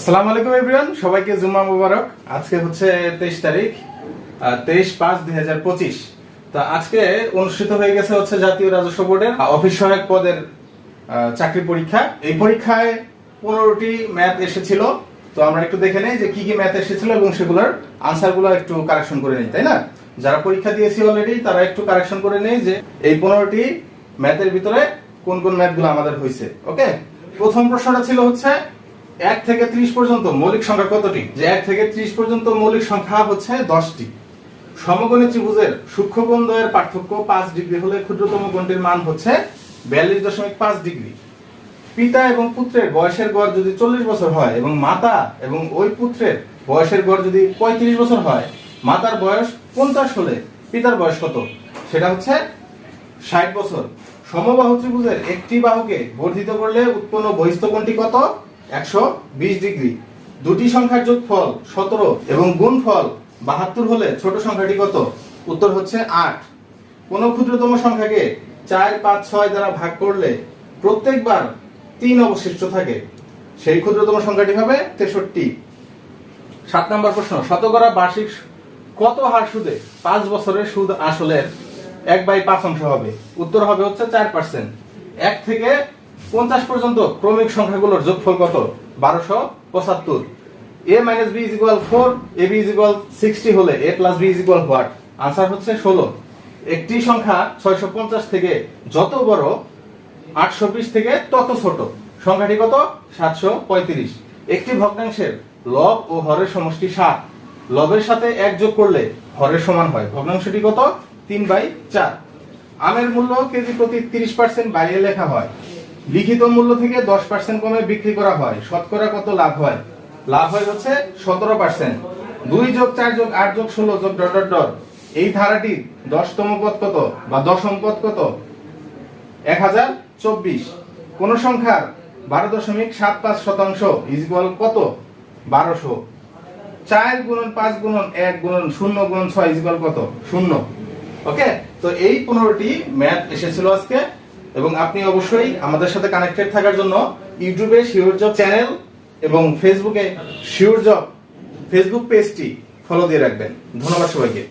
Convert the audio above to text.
আসসালামু আলাইকুম এভরিওয়ান সবাইকে জুম্মা মুবারক। আজকে হচ্ছে তেইশ তারিখ তেইশ পাঁচ দুই হাজার পঁচিশ। তো আজকে অনুষ্ঠিত হয়ে গেছে হচ্ছে জাতীয় রাজস্ব বোর্ডের অফিস সহায়ক পদের চাকরি পরীক্ষা। এই পরীক্ষায় পনেরোটি ম্যাথ এসেছিল। তো আমরা একটু দেখে নেই যে কি কি ম্যাথ এসেছিল এবং সেগুলোর আনসারগুলো একটু কারেকশন করে নেই, তাই না? যারা পরীক্ষা দিয়েছি অলরেডি তারা একটু কারেকশন করে নেই যে এই পনেরোটি ম্যাথের ভিতরে কোন কোন ম্যাথগুলো আমাদের হয়েছে ওকে প্রথম প্রশ্নটা ছিল হচ্ছে এক থেকে ত্রিশ পর্যন্ত মৌলিক সংখ্যা কতটি? যে এক থেকে ত্রিশ পর্যন্ত মৌলিক সংখ্যা হচ্ছে দশটি। সমকোণী ত্রিভুজের সূক্ষ্মকোণ দ্বয়ের পার্থক্য পাঁচ ডিগ্রি হলে ক্ষুদ্রতম কোণটির মান হচ্ছে বিয়াল্লিশ দশমিক পাঁচ ডিগ্রি। পিতা এবং পুত্রের বয়সের গড় যদি চল্লিশ বছর হয় এবং মাতা এবং ওই পুত্রের বয়সের গড় যদি পঁয়ত্রিশ বছর হয়, মাতার বয়স পঞ্চাশ হলে পিতার বয়স কত? সেটা হচ্ছে ষাট বছর। সমবাহু ত্রিভুজের একটি বাহুকে বর্ধিত করলে উৎপন্ন বহিস্থ কোণটি কত? একশো বিশ ডিগ্রি। দুটি সংখ্যার যোগফল সতেরো এবং গুণফল বাহাত্তর হলে ছোট সংখ্যাটি কত? উত্তর হচ্ছে আট। কোন ক্ষুদ্রতম সংখ্যাকে চার, পাঁচ, ছয় দ্বারা ভাগ করলে প্রত্যেকবার তিন অবশিষ্ট থাকে। সেই ক্ষুদ্রতম সংখ্যাটি হবে তেষট্টি। সাত নম্বর প্রশ্ন, শতকরা বার্ষিক কত হার সুদে পাঁচ বছরের সুদ আসলের এক বাই পাঁচ অংশ হবে? উত্তর হবে হচ্ছে চার পার্সেন্ট। এক থেকে পঞ্চাশ পর্যন্ত ক্রমিক সংখ্যাগুলোর যোগফল কত? বারোশো পঁচাত্তর। A minus B is equal four A B is equal sixty হলে A plus B is equal what answer হচ্ছে ষোলো। একটি সংখ্যা ছয়শো পঞ্চাশ থেকে যত বড়, আটশো বিশ থেকে তত ছোট। সংখ্যাটি কত? সাতশো পঁয়ত্রিশ। একটি ভগ্নাংশের লব ও হরের সমষ্টি সাত। লবের সাথে এক যোগ করলে হরের সমান হয়। ভগ্নাংশটি কত? তিন বাই চার। আমের মূল্য কেজি প্রতি তিরিশ পার্সেন্ট বাড়িয়ে লেখা হয়। লিখিত মূল্য থেকে দশ পার্সেন্ট কমে বিক্রি করা হয়। শতকরা কত লাভ হয়? লাভ হয় হচ্ছে সতেরো পার্সেন্ট দুই যোগ চার যোগ আট যোগ ষোলো যোগ ডট ডট ডট। এই ধারাটি দশতম পদ কত বা দশম পদ কত? এক হাজার চব্বিশ। কোন সংখ্যার বারো দশমিক সাত পাঁচ শতাংশ ইজগুয়াল কত? বারোশো। চার গুণন পাঁচ গুণন এক গুণন শূন্য গুণন ছয় ইজগুয়াল কত? শূন্য। ওকে তো এই পনেরোটি ম্যাথ এসেছিল আজকে। এবং আপনি অবশ্যই আমাদের সাথে কানেক্টেড থাকার জন্য ইউটিউবে শিওর জব চ্যানেল এবং ফেসবুকে শিওর জব ফেসবুক পেজটি ফলো দিয়ে রাখবেন। ধন্যবাদ সবাইকে।